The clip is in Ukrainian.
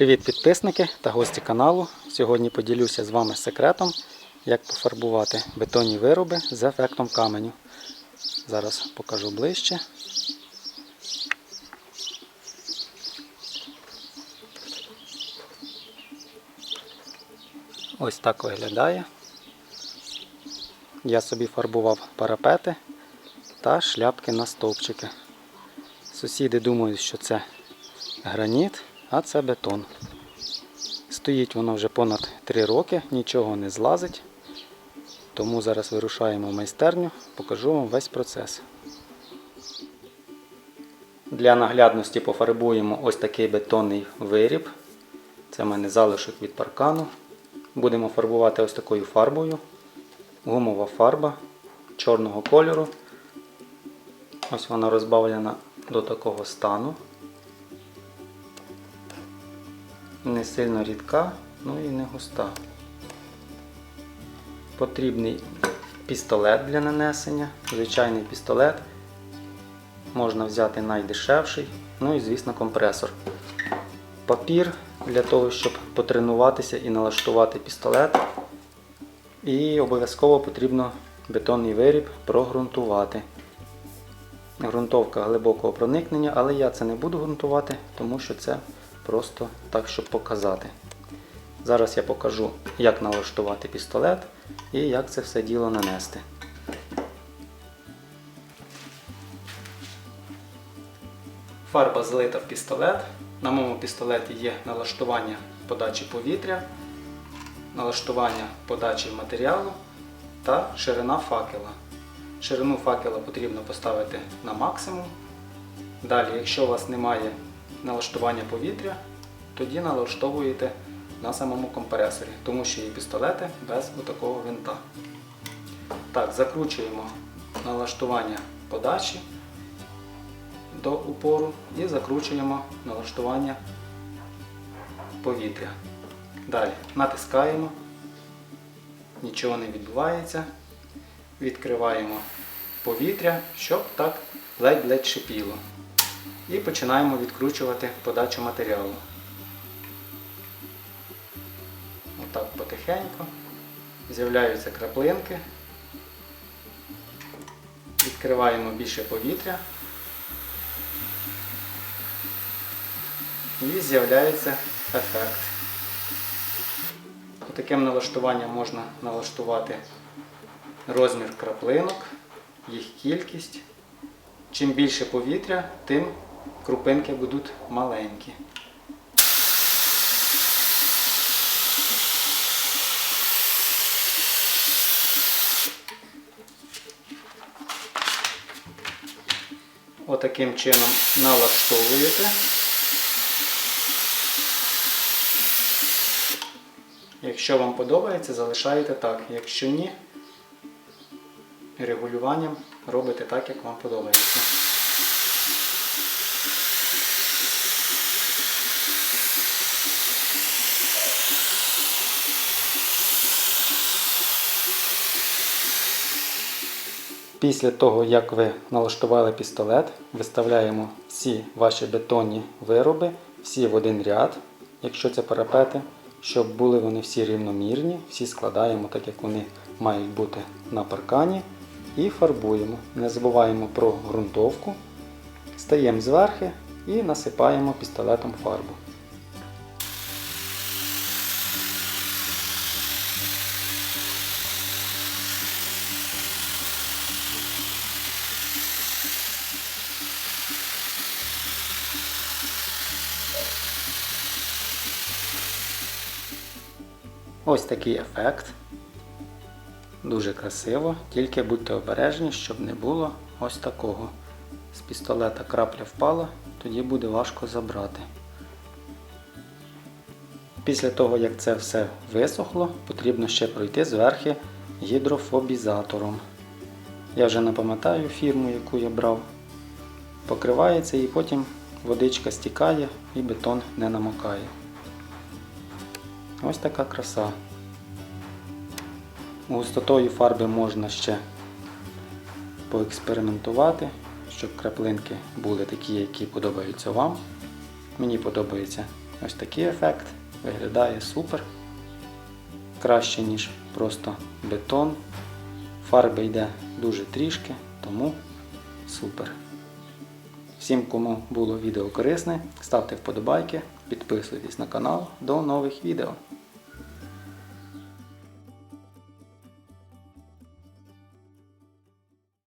Привіт підписники та гості каналу. Сьогодні поділюся з вами секретом, як пофарбувати бетонні вироби з ефектом каменю. Зараз покажу ближче. Ось так виглядає. Я собі фарбував парапети та шляпки на стовпчики. Сусіди думають, що це граніт, а це бетон. Стоїть воно вже понад 3 роки, нічого не злазить. Тому зараз вирушаємо в майстерню, покажу вам весь процес. Для наглядності пофарбуємо ось такий бетонний виріб. Це в мене залишок від паркану. Будемо фарбувати ось такою фарбою. Гумова фарба чорного кольору. Ось вона розбавлена до такого стану. Не сильно рідка, ну і не густа. Потрібний пістолет для нанесення, звичайний пістолет. Можна взяти найдешевший, ну і, звісно, компресор. Папір для того, щоб потренуватися і налаштувати пістолет. І обов'язково потрібно бетонний виріб прогрунтувати. Грунтовка глибокого проникнення, але я це не буду ґрунтувати, тому що це просто так, щоб показати. Зараз я покажу, як налаштувати пістолет і як це все діло нанести. Фарба злита в пістолет. На моєму пістолеті є налаштування подачі повітря, налаштування подачі матеріалу та ширина факела. Ширину факела потрібно поставити на максимум. Далі, якщо у вас немає налаштування повітря, тоді налаштовуєте на самому компресорі, тому що є пістолети без отакого винта. Так, закручуємо налаштування подачі до упору і закручуємо налаштування повітря. Далі натискаємо, нічого не відбувається. Відкриваємо повітря, щоб так ледь-ледь шипіло. І починаємо відкручувати подачу матеріалу. Отак потихеньку. З'являються краплинки. Відкриваємо більше повітря. І з'являється ефект. Таким налаштуванням можна налаштувати розмір краплинок, їх кількість. Чим більше повітря, тим крупинки будуть маленькі. Отаким чином налаштовуєте. Якщо вам подобається, залишаєте так. Якщо ні, регулюванням робите так, як вам подобається. Після того, як ви налаштували пістолет, виставляємо всі ваші бетонні вироби, всі в один ряд, якщо це парапети, щоб були вони всі рівномірні, всі складаємо так, як вони мають бути на паркані. І фарбуємо. Не забуваємо про ґрунтовку. Стаємо зверхи і насипаємо пістолетом фарбу. Ось такий ефект. Дуже красиво, тільки будьте обережні, щоб не було ось такого. З пістолета крапля впала, тоді буде важко забрати. Після того, як це все висохло, потрібно ще пройти зверхи гідрофобізатором. Я вже не пам'ятаю фірму, яку я брав. Покривається і потім водичка стікає і бетон не намокає. Ось така краса. Густотою фарби можна ще поекспериментувати, щоб краплинки були такі, які подобаються вам. Мені подобається Ось такий ефект. Виглядає супер. Краще, ніж просто бетон. Фарби йде дуже трішки, тому супер. Всім, кому було відео корисне, ставте вподобайки, підписуйтесь на канал. До нових відео.